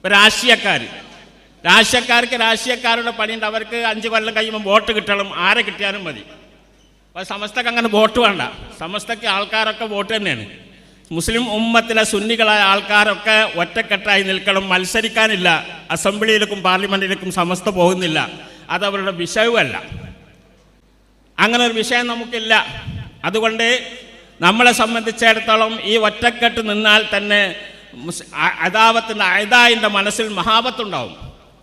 ഇപ്പം രാഷ്ട്രീയക്കാർ രാഷ്ട്രീയക്കാർക്ക് രാഷ്ട്രീയക്കാരുടെ പണിയുണ്ട്. അവർക്ക് അഞ്ച് കൊല്ലം കഴിയുമ്പോൾ വോട്ട് കിട്ടണം. ആരെ കിട്ടിയാലും മതി. അപ്പോൾ സമസ്തക്ക് അങ്ങനെ വോട്ട് വേണ്ട. സമസ്തക്ക് ആൾക്കാരൊക്കെ വോട്ട് തന്നെയാണ്. മുസ്ലിം ഉമ്മത്തിലെ സുന്നികളായ ആൾക്കാരൊക്കെ ഒറ്റക്കെട്ടായി നിൽക്കണം. മത്സരിക്കാനില്ല. അസംബ്ലിയിലേക്കും പാർലമെന്റിലേക്കും സമസ്ത പോകുന്നില്ല. അതവരുടെ വിഷയവുമല്ല അങ്ങനെ ഒരു വിഷയം നമുക്കില്ല. അതുകൊണ്ട് നമ്മളെ സംബന്ധിച്ചിടത്തോളം ഈ ഒറ്റക്കെട്ട് നിന്നാൽ തന്നെ അദാവത്തിന്റെ അയതായിന്റെ മനസ്സിൽ മഹാബത്തുണ്ടാവും.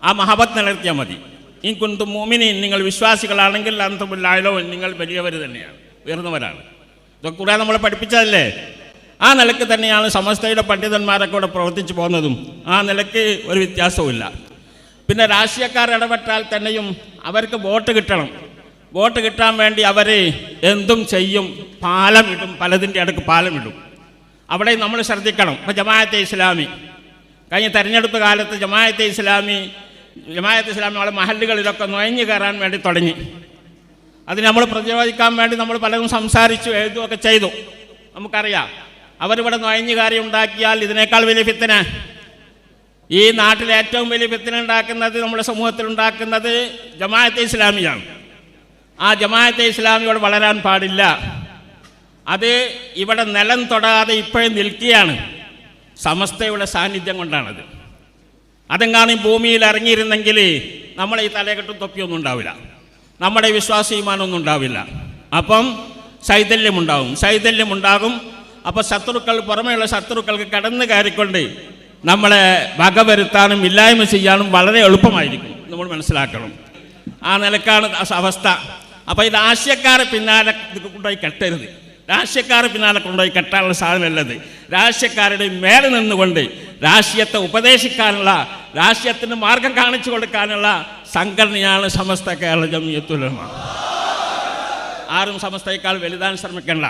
ആ മഹാബത്ത് നിലനിർത്തിയാൽ മതി. ഈ കുന്തു മോമിനി നിങ്ങൾ വിശ്വാസികളാണെങ്കിൽ അന്തമില്ലായാലോ നിങ്ങൾ വലിയവർ തന്നെയാണ്. ഉയർന്നവരാണ്. ഇതൊക്കെ കൂടെ നമ്മളെ പഠിപ്പിച്ചതല്ലേ? ആ നിലയ്ക്ക് തന്നെയാണ് സമസ്തയുടെ പണ്ഡിതന്മാരൊക്കെ ഇവിടെ പ്രവർത്തിച്ചു പോകുന്നതും. ആ നിലയ്ക്ക് ഒരു വ്യത്യാസവുമില്ല. പിന്നെ രാഷ്ട്രീയക്കാർ ഇടപെട്ടാൽ തന്നെയും അവർക്ക് വോട്ട് കിട്ടണം. വോട്ട് കിട്ടാൻ വേണ്ടി അവർ എന്തും ചെയ്യും. പാലമിടും പലതിന്റെ അടുക്ക് പാലമിടും അവിടെ നമ്മൾ ശ്രദ്ധിക്കണം. ഇപ്പം ജമാഅത്തെ ഇസ്ലാമി. കഴിഞ്ഞ തെരഞ്ഞെടുപ്പ് കാലത്ത് ജമാഅത്തെ ഇസ്ലാമി ജമാഅത്തെ ഇസ്ലാമി നമ്മളെ മഹല്ലുകളിലൊക്കെ നുഴഞ്ഞു കയറാൻ വേണ്ടി തുടങ്ങി. അതിന് നമ്മൾ പ്രതിരോധിക്കാൻ വേണ്ടി നമ്മൾ പലതും സംസാരിച്ചു എഴുതുകയൊക്കെ ചെയ്തു. നമുക്കറിയാം. അവരിവിടെ നുഴഞ്ഞു കയറി ഉണ്ടാക്കിയാൽ ഇതിനേക്കാൾ വലിയ ഫിത്തന. ഈ നാട്ടിൽ ഏറ്റവും വലിയ ഫിത്തന ഉണ്ടാക്കുന്നത് നമ്മുടെ സമൂഹത്തിൽ ഉണ്ടാക്കുന്നത് ജമാഅത്തെ ഇസ്ലാമിയാണ്. ആ ജമാഅത്തെ ഇസ്ലാമിയോട് വളരാൻ പാടില്ല. അത് ഇവിടെ നിലം തൊടാതെ ഇപ്പോഴും നിൽക്കുകയാണ്. സമസ്തയുടെ സാന്നിധ്യം കൊണ്ടാണത്. അതെങ്ങാനും ഈ ഭൂമിയിൽ ഇറങ്ങിയിരുന്നെങ്കിൽ നമ്മളെ ഈ തലകെട്ടും തൊപ്പിയൊന്നും ഉണ്ടാവില്ല. നമ്മുടെ വിശ്വാസീമാനൊന്നും ഉണ്ടാവില്ല. അപ്പം ശൈതല്യമുണ്ടാകും ശൈതല്യമുണ്ടാകും അപ്പോൾ ശത്രുക്കൾ പുറമെയുള്ള ശത്രുക്കൾക്ക് കടന്നു കയറിക്കൊണ്ട് നമ്മളെ വകവരുത്താനും ഇല്ലായ്മ ചെയ്യാനും വളരെ എളുപ്പമായിരിക്കും. നമ്മൾ മനസ്സിലാക്കണം. ആ നിലക്കാണ് അവസ്ഥ. അപ്പോൾ ഇത് ആശയക്കാരെ പിന്നാലെ കൊണ്ടുപോയി കെട്ടരുത്. രാഷ്ട്രീയക്കാരെ പിന്നാലെ കൊണ്ടുപോയി കെട്ടാനുള്ള സാധനമല്ലത്. രാഷ്ട്രീയക്കാരുടെ മേലെ നിന്നുകൊണ്ട് രാഷ്ട്രീയത്തെ ഉപദേശിക്കാനുള്ള രാഷ്ട്രീയത്തിന് മാർഗം കാണിച്ചു കൊടുക്കാനുള്ള സംഘടനയാണ് സമസ്ത കേരള ജമിയത്തുലമ ആരും സമസ്തയേക്കാൾ വലുതാൻ ശ്രമിക്കണ്ട.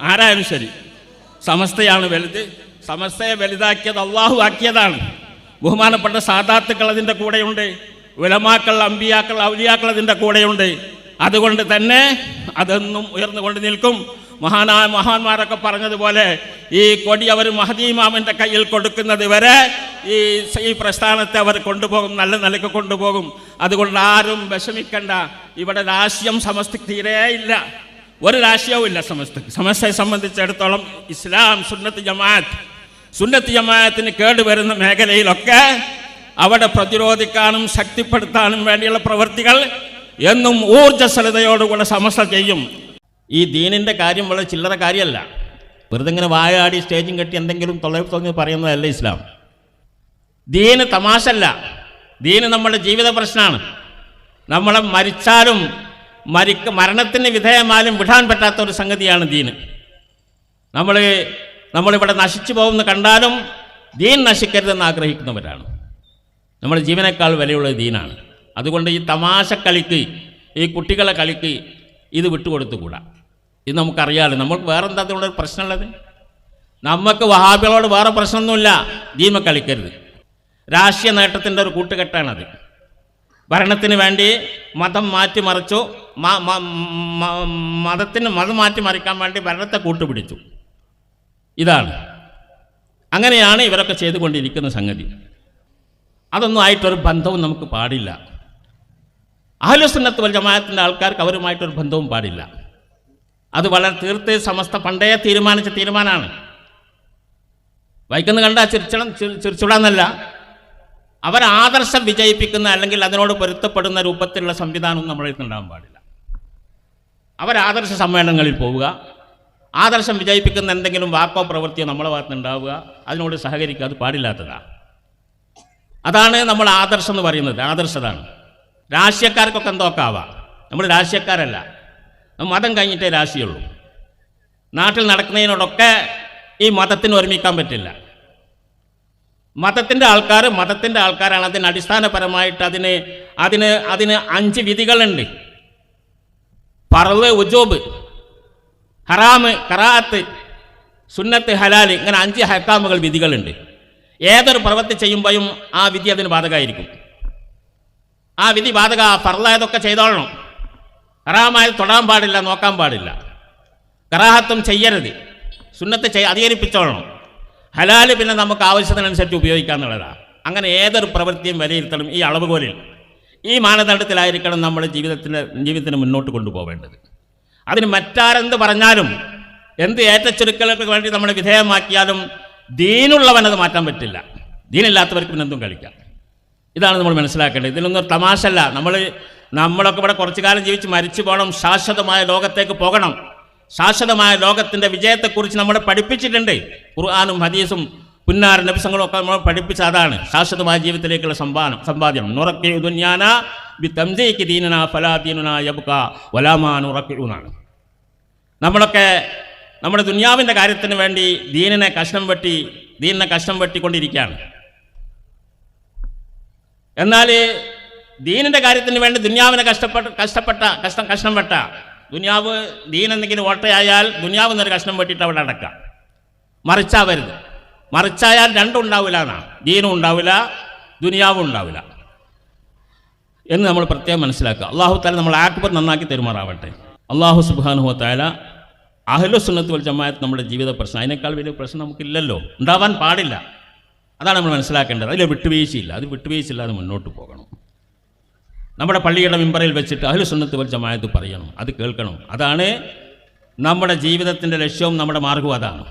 ആരായാലും ശരി. സമസ്തയാണ് വലുത്. സമസ്തയെ വലുതാക്കിയത് അള്ളാഹു ആക്കിയതാണ്. ബഹുമാനപ്പെട്ട സാധാത്തുക്കൾ അതിന്റെ കൂടെയുണ്ട്. ഉലമാക്കൾ അമ്പിയാക്കൾ ഔലിയാക്കൾ അതിന്റെ കൂടെയുണ്ട്. അതുകൊണ്ട് തന്നെ അതെന്നും ഉയർന്നുകൊണ്ട് നിൽക്കും. മഹാനായ മഹാന്മാരൊക്കെ പറഞ്ഞതുപോലെ ഈ കൊടി അവർ മഹദീമാമിന്റെ കയ്യിൽ കൊടുക്കുന്നത് വരെ ഈ ഈ പ്രസ്ഥാനത്തെ അവർ കൊണ്ടുപോകും നല്ല നിലയ്ക്ക് കൊണ്ടുപോകും. അതുകൊണ്ട് ആരും വിഷമിക്കണ്ട. ഇവിടെ രാഷ്ട്രീയം സമസ്തക്ക് തീരേ ഇല്ല. ഒരു രാഷ്ട്രീയവും ഇല്ല സമസ്തക്ക് സമസ്തയെ സംബന്ധിച്ചിടത്തോളം ഇസ്ലാം സുന്നത്ത് ജമാഅത്ത്. സുന്നത്ത് ജമാഅത്തിന് കേടുവരുന്ന മേഖലയിലൊക്കെ അവിടെ പ്രതിരോധിക്കാനും ശക്തിപ്പെടുത്താനും വേണ്ടിയുള്ള പ്രവൃത്തികൾ എന്നും ഊർജസ്വലതയോടുകൂടെ സമസ്ത ചെയ്യും. ഈ ദീനിന്റെ കാര്യം വളരെ ചില്ലറ കാര്യമല്ല. വെറുതെ ഇങ്ങനെ വായാടി സ്റ്റേജും കെട്ടി എന്തെങ്കിലും തുടങ്ങി പറയുന്നതല്ല ഇസ്ലാം. ദീന് തമാശല്ല. ദീന് നമ്മുടെ ജീവിത പ്രശ്നമാണ്. നമ്മൾ മരിച്ചാലും മരിക്ക മരണത്തിന് വിധേയമായാലും വിടാൻ പറ്റാത്ത ഒരു സംഗതിയാണ് ദീന്. നമ്മൾ നമ്മളിവിടെ നശിച്ചു പോകുമെന്ന് കണ്ടാലും ദീൻ നശിക്കരുതെന്ന് ആഗ്രഹിക്കുന്നവരാണ്. നമ്മുടെ ജീവനേക്കാൾ വിലയുള്ളത് ദീനാണ്. അതുകൊണ്ട് ഈ തമാശ കളിക്ക് ഈ കുട്ടികളെ കളിക്ക് ഇത് വിട്ടുകൊടുത്തുകൂടാ? ഇത് നമുക്കറിയാമല്ലോ നമുക്ക് വേറെ എന്താ ഒരു പ്രശ്നമുള്ളത്? നമുക്ക് വഹാബികളോട് വേറെ പ്രശ്നമൊന്നുമില്ല. ദീമ കളിക്കരുത്. രാഷ്ട്രീയ നേട്ടത്തിന്റെ ഒരു കൂട്ടുകെട്ടാണത്. ഭരണത്തിന് വേണ്ടി മതം മാറ്റി മറിച്ചു മതത്തിന് മതം മാറ്റിമറിക്കാൻ വേണ്ടി ഭരണത്തെ കൂട്ടുപിടിച്ചു. ഇതാണ്. അങ്ങനെയാണ് ഇവരൊക്കെ ചെയ്തുകൊണ്ടിരിക്കുന്ന സംഗതി. അതൊന്നും ആയിട്ടൊരു ബന്ധവും നമുക്ക് പാടില്ല. അഹലുസുന്നത്ത് വൽ ജമാഅത്തിന്റെ ആൾക്കാർക്ക് അവരുമായിട്ടൊരു ബന്ധവും പാടില്ല. അത് വളരെ തീർത്ത് സമസ്ത പണ്ടേ തീരുമാനിച്ച തീരുമാനമാണ്. വൈക്കുന്ന കണ്ട ചിരിച്ചണം ചിരി- ചിരിച്ചുവിടാന്നല്ല. അവർ ആദർശം വിജയിപ്പിക്കുന്ന അല്ലെങ്കിൽ അതിനോട് പൊരുത്തപ്പെടുന്ന രൂപത്തിലുള്ള സംവിധാനവും നമ്മുടെ ഉണ്ടാകാൻ പാടില്ല. അവർ ആദർശ സമ്മേളനങ്ങളിൽ പോവുക. ആദർശം വിജയിപ്പിക്കുന്ന എന്തെങ്കിലും വാക്കോ പ്രവൃത്തിയോ നമ്മളെ ഭാഗത്ത് ഉണ്ടാവുക. അതിനോട് സഹകരിക്കുക അത് പാടില്ലാത്തതാണ് അതാണ് നമ്മൾ ആദർശം എന്ന് പറയുന്നത് ആദർശതാണ്. രാഷ്ട്രീയക്കാർക്കൊക്കെ എന്തോക്കാവാം നമ്മൾ രാഷ്ട്രീയക്കാരല്ല. മതം കഴിഞ്ഞിട്ടേ രാശിയുള്ളൂ നാട്ടിൽ നടക്കുന്നതിനോടൊക്കെ ഈ മതത്തിന് ഒരുമിക്കാൻ പറ്റില്ല. മതത്തിന്റെ ആൾക്കാർ മതത്തിന്റെ ആൾക്കാരാണ്. അതിന് അടിസ്ഥാനപരമായിട്ട് അതിന് അതിന് അതിന് അഞ്ച് വിധികളുണ്ട്. പറവ് ഉജോബ് ഹറാമ് കറാത്ത് സുന്നത്ത് ഹലാൽ ഇങ്ങനെ അഞ്ച് ഹക്കാമുകൾ വിധികളുണ്ട്. ഏതൊരു പ്രവൃത്തി ചെയ്യുമ്പോഴും ആ വിധി അതിന് ബാധകമായിരിക്കും. ആ വിധി ബാധക ഫർലായതൊക്കെ ചെയ്തോളണം. ഹറാമായത് തൊടാൻ പാടില്ല നോക്കാൻ പാടില്ല. കറാഹത്വം ചെയ്യരുത്. സുന്നത്ത് ചെയ് അധികരിപ്പിച്ചോളണം. ഹലാൽ പിന്നെ നമുക്ക് ആവശ്യത്തിനനുസരിച്ച് ഉപയോഗിക്കുക എന്നുള്ളതാണ് അങ്ങനെ ഏതൊരു പ്രവൃത്തിയും വിലയിരുത്തണം ഈ അളവുകോലിൽ. ഈ മാനദണ്ഡത്തിലായിരിക്കണം നമ്മൾ ജീവിതത്തിന്റെ ജീവിതത്തിന് മുന്നോട്ട് കൊണ്ടുപോവേണ്ടത്. അതിന് മറ്റാരെന്ത് പറഞ്ഞാലും എന്ത് ഏറ്റച്ചെടുക്കലുകൾക്ക് വേണ്ടി നമ്മൾ വിധേയമാക്കിയാലും ദീനുള്ളവനത് മാറ്റാൻ പറ്റില്ല. ദീനില്ലാത്തവർക്ക് പിന്നെ എന്തും കളിക്കാം. ഇതാണ് നമ്മൾ മനസ്സിലാക്കേണ്ടത്. ഇതിലൊന്നും തമാശല്ല നമ്മൾ നമ്മളൊക്കെ ഇവിടെ കുറച്ചു കാലം ജീവിച്ച് മരിച്ചു പോകണം ശാശ്വതമായ ലോകത്തേക്ക് പോകണം. ശാശ്വതമായ ലോകത്തിന്റെ വിജയത്തെക്കുറിച്ച് നമ്മളെ പഠിപ്പിച്ചിട്ടുണ്ട്. ഖുർആാനും ഹദീസും പുന്നാര നബിസങ്ങളും ഒക്കെ നമ്മൾ പഠിപ്പിച്ച അതാണ്. ശാശ്വതമായ ജീവിതത്തിലേക്കുള്ള സമ്പാദനം സമ്പാദ്യം. നുറക്കി ദുന്യാന ബി തംജയ്ക്ക് ദീനന ഫലാ ദീനുന യബുക വലാമാൻ ഉറക്കിയൂന്നാണ് നമ്മളൊക്കെ നമ്മുടെ ദുന്യാവിന്റെ കാര്യത്തിന് വേണ്ടി ദീനിനെ കഷ്ണം വെട്ടി ദീനിനെ കഷ്ണം വെട്ടിക്കൊണ്ടിരിക്കുകയാണ്. എന്നാൽ ദീനിന്റെ കാര്യത്തിന് വേണ്ടി ദുന്യാവിനെ കഷ്ടപ്പെട്ട കഷ്ടപ്പെട്ട കഷ്ടം കഷ്ണം വെട്ട. ദുന്യാവ് ദീൻ എന്തെങ്കിലും ഓട്ടയായാൽ ദുന്യാവ് എന്നൊരു കഷ്ണം വെട്ടിയിട്ട് അവിടെ അടക്കാം. മറിച്ചാവരുത് മറിച്ചായാൽ രണ്ടും ഉണ്ടാവില്ല എന്നാ. ദീനും ഉണ്ടാവില്ല ദുനിയാവും ഉണ്ടാവില്ല. എന്ന് നമ്മൾ പ്രത്യേകം മനസ്സിലാക്കുക. അള്ളാഹു താല നമ്മൾ ആക്ബർ നന്നാക്കി തെരുമാറാവട്ടെ. അള്ളാഹു സുബാനുഹു താല അഹ്ലു സുന്നത്ത് വൽ ജമാഅത്ത് നമ്മുടെ ജീവിത പ്രശ്നം. അതിനേക്കാൾ വലിയ പ്രശ്നം നമുക്കില്ലല്ലോ. ഉണ്ടാവാൻ പാടില്ല. അതാണ് നമ്മൾ മനസ്സിലാക്കേണ്ടത്. അതിൽ വിട്ടുവീഴ്ചയില്ല. അത് വിട്ടുവീഴ്ചയില്ലാതെ മുന്നോട്ട് പോകണം. നമ്മുടെ പള്ളിയുടെ മിമ്പറിൽ വെച്ചിട്ട് അഹ്ലു സുന്നത്ത് വൽ ജമാഅത്ത് പറയണം. അത് കേൾക്കണം. അതാണ് നമ്മുടെ ജീവിതത്തിന്റെ ലക്ഷ്യവും നമ്മുടെ മാർഗവും അതാണ്.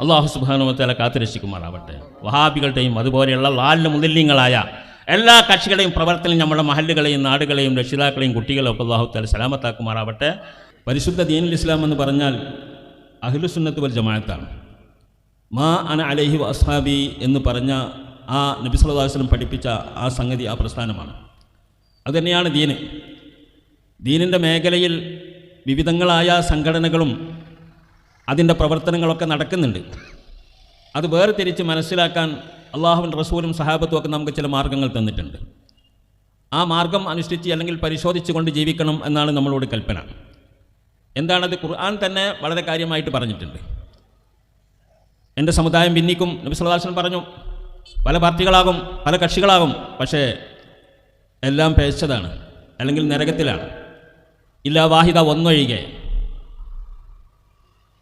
അള്ളാഹു സുബാനുമത്തല കാത്തുരക്ഷിക്കുമാറാവട്ടെ വഹാബികളുടെയും അതുപോലെയുള്ള ലാലിന് മുതല്യങ്ങളായ എല്ലാ കക്ഷികളെയും പ്രവർത്തനം നമ്മുടെ മഹല്ലുകളെയും നാടുകളെയും രക്ഷിതാക്കളെയും കുട്ടികളെയും ഒക്കെ അള്ളാഹു താല സലാമത്താക്കുമാറാവട്ടെ. പരിശുദ്ധ ദീനുൽ ഇസ്ലാം എന്ന് പറഞ്ഞാൽ അഹ്ലുസുന്നത്ത് വൽ ജമാഅത്താണ്. മാ അന അലഹി വസ്ഹാബി എന്ന് പറഞ്ഞ ആ നബി വസല്ലം പഠിപ്പിച്ച ആ സംഗതി ആ പ്രസ്ഥാനമാണ്. അതുതന്നെയാണ് ദീന്. ദീനിന്റെ മേഖലയിൽ വിവിധങ്ങളായ സംഘടനകളും അതിന്റെ പ്രവർത്തനങ്ങളൊക്കെ നടക്കുന്നുണ്ട്. അത് വേർതിരിച്ച് മനസ്സിലാക്കാൻ അള്ളാഹുവിൻ റസൂലും സഹാബത്തും ഒക്കെ നമുക്ക് ചില മാർഗങ്ങൾ തന്നിട്ടുണ്ട്. ആ മാർഗം അനുഷ്ഠിച്ച് അല്ലെങ്കിൽ പരിശോധിച്ചുകൊണ്ട് ജീവിക്കണം എന്നാണ് നമ്മളോട് കൽപ്പന. എന്താണത് ഖുർആൻ തന്നെ വളരെ കാര്യമായിട്ട് പറഞ്ഞിട്ടുണ്ട്. എന്റെ സമുദായം ഭിന്നിക്കും. നബി സുല്ലാസ്ലം പറഞ്ഞു പല പാർട്ടികളാകും പല കക്ഷികളാകും പക്ഷേ എല്ലാം പേച്ചതാണ് അല്ലെങ്കിൽ നരകത്തിലാണ്. ഇല്ല വാഹിദ ഒന്നൊഴികെ.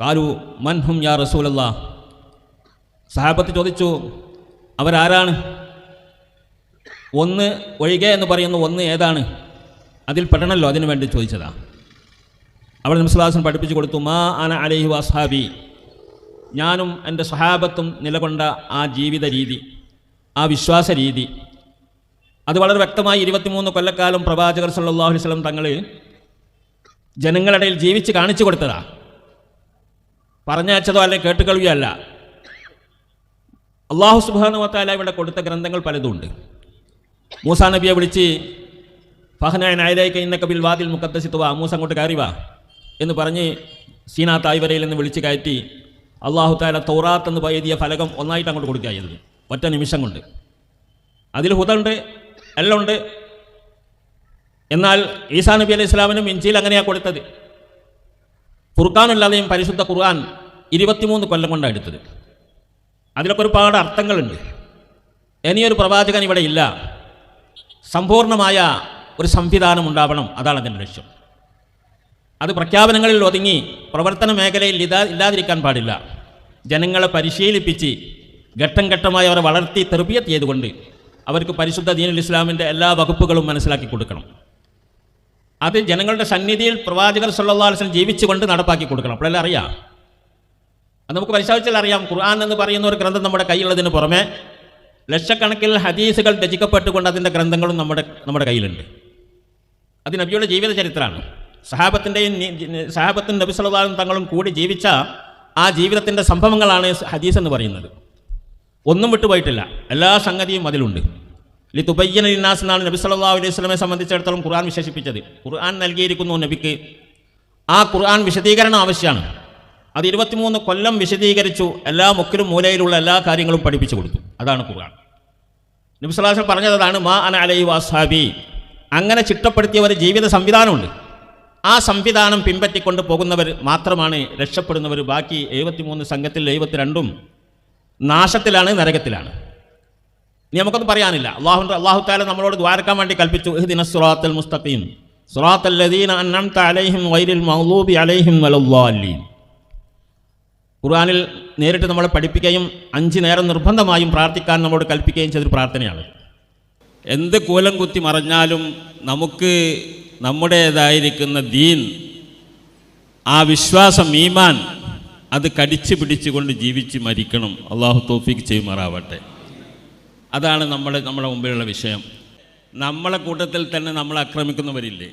കാലു മൻഹും യാ റസൂലല്ല സഹാബത്ത് ചോദിച്ചു അവരാരാണ്? ഒന്ന് ഒഴികെ എന്ന് പറയുന്ന ഒന്ന് ഏതാണ്? അതിൽ പെടണമല്ലോ അതിനു വേണ്ടി ചോദിച്ചതാണ് അവിടെ നംസ്ലാസൻ പഠിപ്പിച്ചു കൊടുത്തു മാ അന അലൈഹി വസ്ഹാബി ഞാനും എന്റെ സഹാബത്തും നിലകൊണ്ട ആ ജീവിത രീതി ആ വിശ്വാസ രീതി. അത് വളരെ വ്യക്തമായി ഇരുപത്തിമൂന്ന് കൊല്ലക്കാലം പ്രവാചകർ സല്ലല്ലാഹു അലൈഹി വസല്ലം തങ്ങൾ ജനങ്ങളിടയിൽ ജീവിച്ച് കാണിച്ചു കൊടുത്തതാ. പറഞ്ഞയച്ചതോ അല്ലെ കേട്ടുകഴിയോ അല്ല. അള്ളാഹു സുബാനുവത്താല ഇവിടെ കൊടുത്ത ഗ്രന്ഥങ്ങൾ പലതുണ്ട്. മൂസാ നബിയെ വിളിച്ച് ഫഹനായൻ നായരേക്ക് ഇന്ന കബിൽ വാതിൽ മുക്കത്തസിത്തുവാ മൂസ അങ്ങോട്ട് കയറി വാ എന്ന് പറഞ്ഞ് സീനാ തായ്വരയിൽ നിന്ന് വിളിച്ച് കയറ്റി അള്ളാഹു താല തൗറാത്ത് എന്ന് എഴുതിയ ഫലകം ഒന്നായിട്ട് അങ്ങോട്ട് കൊടുക്കുക ചെയ്തത്. ഒറ്റ നിമിഷം കൊണ്ട്. അതിൽ ഹുദുണ്ട് എല്ലാം ഉണ്ട് എന്നാൽ ഈസാ നബി അലൈഹി ഇസ്ലാമിനും ഇഞ്ചിയിൽ അങ്ങനെയാണ് കൊടുത്തത്. ഖുർഖാനല്ലാതെയും പരിശുദ്ധ ഖുർആൻ ഇരുപത്തിമൂന്ന് കൊല്ലം കൊണ്ടാണ് എടുത്തത്. അതിലൊക്കെ ഒരുപാട് അർത്ഥങ്ങളുണ്ട്. ഇനിയൊരു പ്രവാചകൻ ഇവിടെ ഇല്ല. സമ്പൂർണമായ ഒരു സംവിധാനം ഉണ്ടാവണം. അതാണ് അതിന്റെ ലക്ഷ്യം. അത് പ്രഖ്യാപനങ്ങളിൽ ഒതുങ്ങി പ്രവർത്തന മേഖലയിൽ ഇല്ലാതിരിക്കാൻ പാടില്ല. ജനങ്ങളെ പരിശീലിപ്പിച്ച് ഘട്ടം ഘട്ടമായി അവരെ വളർത്തി തെർബിയത്ത് ചെയ്തുകൊണ്ട് അവർക്ക് പരിശുദ്ധ ദീനുൽ ഇസ്ലാമിന്റെ എല്ലാ വകുപ്പുകളും മനസ്സിലാക്കി കൊടുക്കണം. അത് ജനങ്ങളുടെ സന്നിധിയിൽ പ്രവാചകർ വസല്ലം ജീവിച്ചുകൊണ്ട് നടപ്പാക്കി കൊടുക്കണം. അപ്പോഴല്ല അറിയാം? അത് നമുക്ക് പരിശോധിച്ചാൽ അറിയാം. ഖുർആൻ എന്ന് പറയുന്ന ഒരു ഗ്രന്ഥം നമ്മുടെ കയ്യിലുള്ളതിന് പുറമെ ലക്ഷക്കണക്കിൽ ഹദീസുകൾ രചിക്കപ്പെട്ടുകൊണ്ട് അതിന്റെ ഗ്രന്ഥങ്ങളും നമ്മുടെ നമ്മുടെ കയ്യിലുണ്ട് അത് നബിയുടെ ജീവിത ചരിത്രമാണ് സഹാബത്തിന്റെയും സഹാബത്തിന്റെ നബി സല്ലല്ലാഹു തങ്ങളും കൂടി ജീവിച്ച ആ ജീവിതത്തിന്റെ സംഭവങ്ങളാണ് ഹദീസ് എന്ന് പറയുന്നത്. ഒന്നും വിട്ടുപോയിട്ടില്ല എല്ലാ സംഗതിയും അതിലുണ്ട്. ലി തുബയ്യൻ ഇന്നാസ് എന്നാണ് നബി സല്ലാ അലൈഹി സ്വലമെ സംബന്ധിച്ചിടത്തോളം ഖുർആൻ വിശേഷിപ്പിച്ചത്. ഖുർആൻ നൽകിയിരിക്കുന്നു നബിക്ക്. ആ ഖുർആൻ വിശദീകരണം ആവശ്യമാണ്. അത് ഇരുപത്തിമൂന്ന് കൊല്ലം വിശദീകരിച്ചു എല്ലാ മുക്കിലും മൂലയിലുള്ള എല്ലാ കാര്യങ്ങളും പഠിപ്പിച്ചു കൊടുത്തു. അതാണ് ഖുർആൻ. നബി സല്ലല്ലാഹു പറഞ്ഞതാണ് മാ അന അലൈ വാസാബി അങ്ങനെ ചിട്ടപ്പെടുത്തിയ ഒരു ജീവിത സംവിധാനമുണ്ട്. ആ സംവിധാനം പിൻപറ്റിക്കൊണ്ട് പോകുന്നവർ മാത്രമാണ് രക്ഷപ്പെടുന്നവർ. ബാക്കി എഴുപത്തിമൂന്ന് സംഘത്തിൽ എഴുപത്തിരണ്ടും നാശത്തിലാണ് നരകത്തിലാണ്. ഇനി നമുക്കൊന്നും പറയാനില്ല. അള്ളാഹു അള്ളാഹു താല നമ്മളോട് ദ്വാരക്കാൻ വേണ്ടി കൽപ്പിച്ചു. ഇഹ്ദിന സുറാത്തൽ മുസ്തഖീം. സുറാത്തൽ ലദീന അലൈഹിം വൈരിൽ മൗലൂബി അലൈഹിം വലദ്ദാലിൻ ഖുർആനിൽ നേരിട്ട് നമ്മളെ പഠിപ്പിക്കുകയും അഞ്ച് നേരം നിർബന്ധമായും പ്രാർത്ഥിക്കാൻ നമ്മളോട് കൽപ്പിക്കുകയും ചെയ്തൊരു പ്രാർത്ഥനയാണ്. എന്ത് കൂലം കുത്തി മറഞ്ഞാലും നമുക്ക് നമ്മുടേതായിരിക്കുന്ന ദീൻ ആ വിശ്വാസം ഈമാൻ അത് കടിച്ചു പിടിച്ചുകൊണ്ട് ജീവിച്ച് മരിക്കണം. അള്ളാഹു തോഫിക്ക് ചെയ്യുമാറാവട്ടെ. അതാണ് നമ്മുടെ നമ്മുടെ മുമ്പിലുള്ള വിഷയം. നമ്മളെ കൂട്ടത്തിൽ തന്നെ നമ്മൾ ആക്രമിക്കുന്നവരില്ലേ?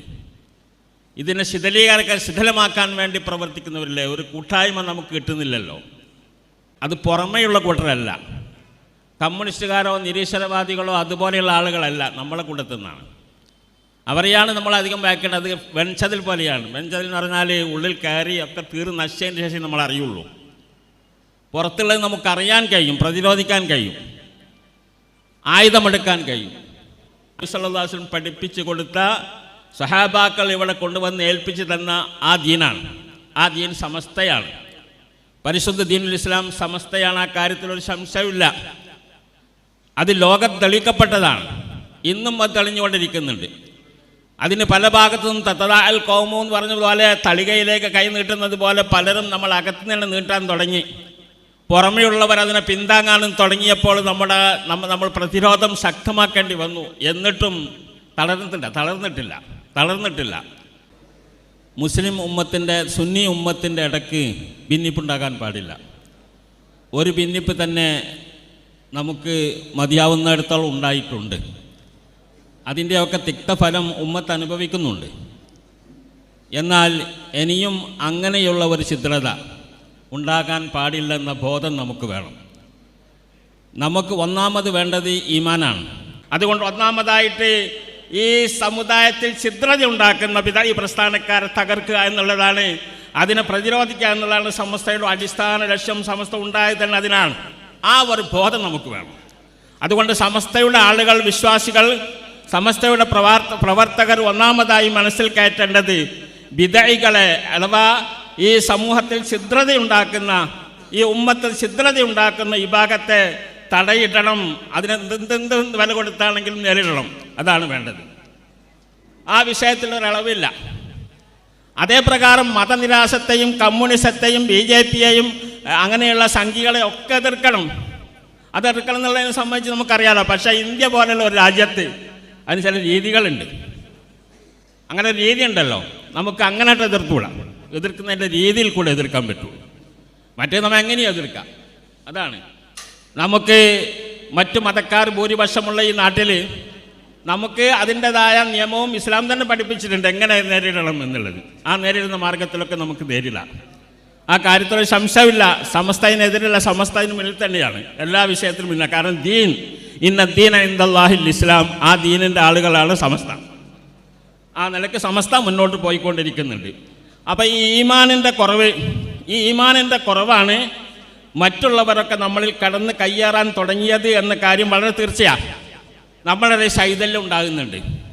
ഇതിനെ ശിഥലീകരക്കാൻ ശിഥലമാക്കാൻ വേണ്ടി പ്രവർത്തിക്കുന്നവരില്ലേ? ഒരു കൂട്ടായ്മ നമുക്ക് കിട്ടുന്നില്ലല്ലോ. അത് പുറമേയുള്ള കൂട്ടരല്ല. കമ്മ്യൂണിസ്റ്റുകാരോ നിരീശ്വരവാദികളോ അതുപോലെയുള്ള ആളുകളല്ല നമ്മളെ കൂട്ടത്തിൽ നിന്നാണ്. അവരെയാണ് നമ്മൾ അധികം വായിക്കേണ്ടത്. വെൺചതിൽ പോലെയാണ്. വെൺചതിൽ എന്ന് പറഞ്ഞാൽ ഉള്ളിൽ കയറി ഒക്കെ തീർ നശിച്ചതിന് ശേഷം നമ്മൾ അറിയുള്ളൂ. പുറത്തുള്ളത് നമുക്കറിയാൻ കഴിയും പ്രതിരോധിക്കാൻ കഴിയും ആയുധമെടുക്കാൻ കഴിയും. സല്ലാസ്ലം പഠിപ്പിച്ചു കൊടുത്ത സഹാബാക്കൾ ഇവിടെ കൊണ്ടുവന്ന് ഏൽപ്പിച്ചു തന്ന ആ ദീനാണ്. ആ ദീൻ സമസ്തയാണ്. പരിശുദ്ധ ദീനുൽ ഇസ്ലാം സമസ്തയാണ്. ആ കാര്യത്തിൽ ഒരു സംശയമില്ല അത് ലോകം തെളിയിക്കപ്പെട്ടതാണ്. ഇന്നും അത് തെളിഞ്ഞുകൊണ്ടിരിക്കുന്നുണ്ട്. അതിന് പല ഭാഗത്തു നിന്നും തത്തതാൽ കോമു എന്ന് പറഞ്ഞ പോലെ തളികയിലേക്ക് കൈ നീട്ടുന്നത് പോലെ പലരും നമ്മൾ അകത്തു നിന്ന് നീട്ടാൻ തുടങ്ങി. പുറമെയുള്ളവർ അതിനെ പിന്താങ്ങാനും തുടങ്ങിയപ്പോൾ നമ്മുടെ നമ്മ നമ്മൾ പ്രതിരോധം ശക്തമാക്കേണ്ടി വന്നു. എന്നിട്ടും തളർന്നിട്ടില്ല തളർന്നിട്ടില്ല തളർന്നിട്ടില്ല. മുസ്ലിം ഉമ്മത്തിന്റെ സുന്നി ഉമ്മത്തിന്റെ ഇടയ്ക്ക് ഭിന്നിപ്പുണ്ടാകാൻ പാടില്ല. ഒരു ഭിന്നിപ്പ് തന്നെ നമുക്ക് മതിയാവുന്നിടത്തോളം ഉണ്ടായിട്ടുണ്ട്. അതിന്റെയൊക്കെ തിക്തഫലം ഉമ്മത്ത് അനുഭവിക്കുന്നുണ്ട്. എന്നാൽ ഇനിയും അങ്ങനെയുള്ള ഒരു ചിത്രത ഉണ്ടാകാൻ പാടില്ലെന്ന ബോധം നമുക്ക് വേണം. നമുക്ക് ഒന്നാമത് വേണ്ടത് ഈമാനാണ്. അതുകൊണ്ട് ഒന്നാമതായിട്ട് ഈ സമുദായത്തിൽ ഛിദ്രത ഉണ്ടാക്കുന്ന പിത ഈ പ്രസ്ഥാനക്കാരെ തകർക്കുക എന്നുള്ളതാണ് അതിനെ പ്രതിരോധിക്കുക എന്നുള്ളതാണ് സമസ്തയുടെ അടിസ്ഥാന ലക്ഷ്യം സമസ്ത ഉണ്ടായത് തന്നെ അതിനാണ്. ആ ഒരു ബോധം നമുക്ക് വേണം. അതുകൊണ്ട് സമസ്തയുടെ ആളുകൾ വിശ്വാസികൾ സമസ്തയുടെ പ്രവാർത്ത പ്രവർത്തകർ ഒന്നാമതായി മനസ്സിൽ കയറ്റേണ്ടത് വിതഴികളെ അഥവാ ഈ സമൂഹത്തിൽ ഛിദ്രതയുണ്ടാക്കുന്ന ഈ ഉമ്മത്തിൽ ഛിദ്രതയുണ്ടാക്കുന്ന വിഭാഗത്തെ തടയിടണം. അതിന് എന്തെന്ത് വില കൊടുത്താണെങ്കിലും നേരിടണം. അതാണ് വേണ്ടത്. ആ വിഷയത്തിൽ ഒരളവില്ല അതേപ്രകാരം മതനിരാശത്തെയും കമ്മ്യൂണിസത്തെയും ബി ജെ പിയെയും അങ്ങനെയുള്ള സംഖ്യകളെ ഒക്കെ എതിർക്കണം. അത് എതിർക്കണം എന്നുള്ളതിനെ സംബന്ധിച്ച് നമുക്കറിയാലോ. പക്ഷേ ഇന്ത്യ പോലുള്ള ഒരു രാജ്യത്ത് അതിന് ചില രീതികളുണ്ട്. അങ്ങനെ ഒരു രീതി ഉണ്ടല്ലോ നമുക്ക് അങ്ങനെയായിട്ട് എതിർത്തുകൂടാ. എതിർക്കുന്നതിന്റെ രീതിയിൽ കൂടെ എതിർക്കാൻ പറ്റുള്ളൂ മറ്റേ നമ്മൾ എങ്ങനെയും എതിർക്കാം? അതാണ്. നമുക്ക് മറ്റു മതക്കാർ ഭൂരിപക്ഷമുള്ള ഈ നാട്ടിൽ നമുക്ക് അതിന്റെതായ നിയമവും ഇസ്ലാം തന്നെ പഠിപ്പിച്ചിട്ടുണ്ട് എങ്ങനെ നേരിടണം എന്നുള്ളത്. ആ നേരിടുന്ന മാർഗത്തിലൊക്കെ നമുക്ക് നേരിടാം. ആ കാര്യത്തിൽ സംശയമില്ല. സമസ്തതിനെതിരെയുള്ള സമസ്തതിന് മുന്നിൽ തന്നെയാണ്. എല്ലാ വിഷയത്തിലും മുന്നിൽ കാരണം ദീൻ ഇന്ന ദീന ഇന്ദാഹിൽ ഇസ്ലാം ആ ദീനിന്റെ ആളുകളാണ് സമസ്ത. ആ നിലയ്ക്ക് സമസ്ത മുന്നോട്ട് പോയിക്കൊണ്ടിരിക്കുന്നുണ്ട്. അപ്പോൾ ഈ ഈമാനിന്റെ കുറവ് ഈ ഈമാനിന്റെ കുറവാണ് മറ്റുള്ളവരൊക്കെ നമ്മളിൽ കടന്ന് കയ്യേറാൻ തുടങ്ങിയത് എന്ന കാര്യം വളരെ തീർച്ചയാണ് നമ്മളൊരു ശൈതല്യം ഉണ്ടാകുന്നുണ്ട്.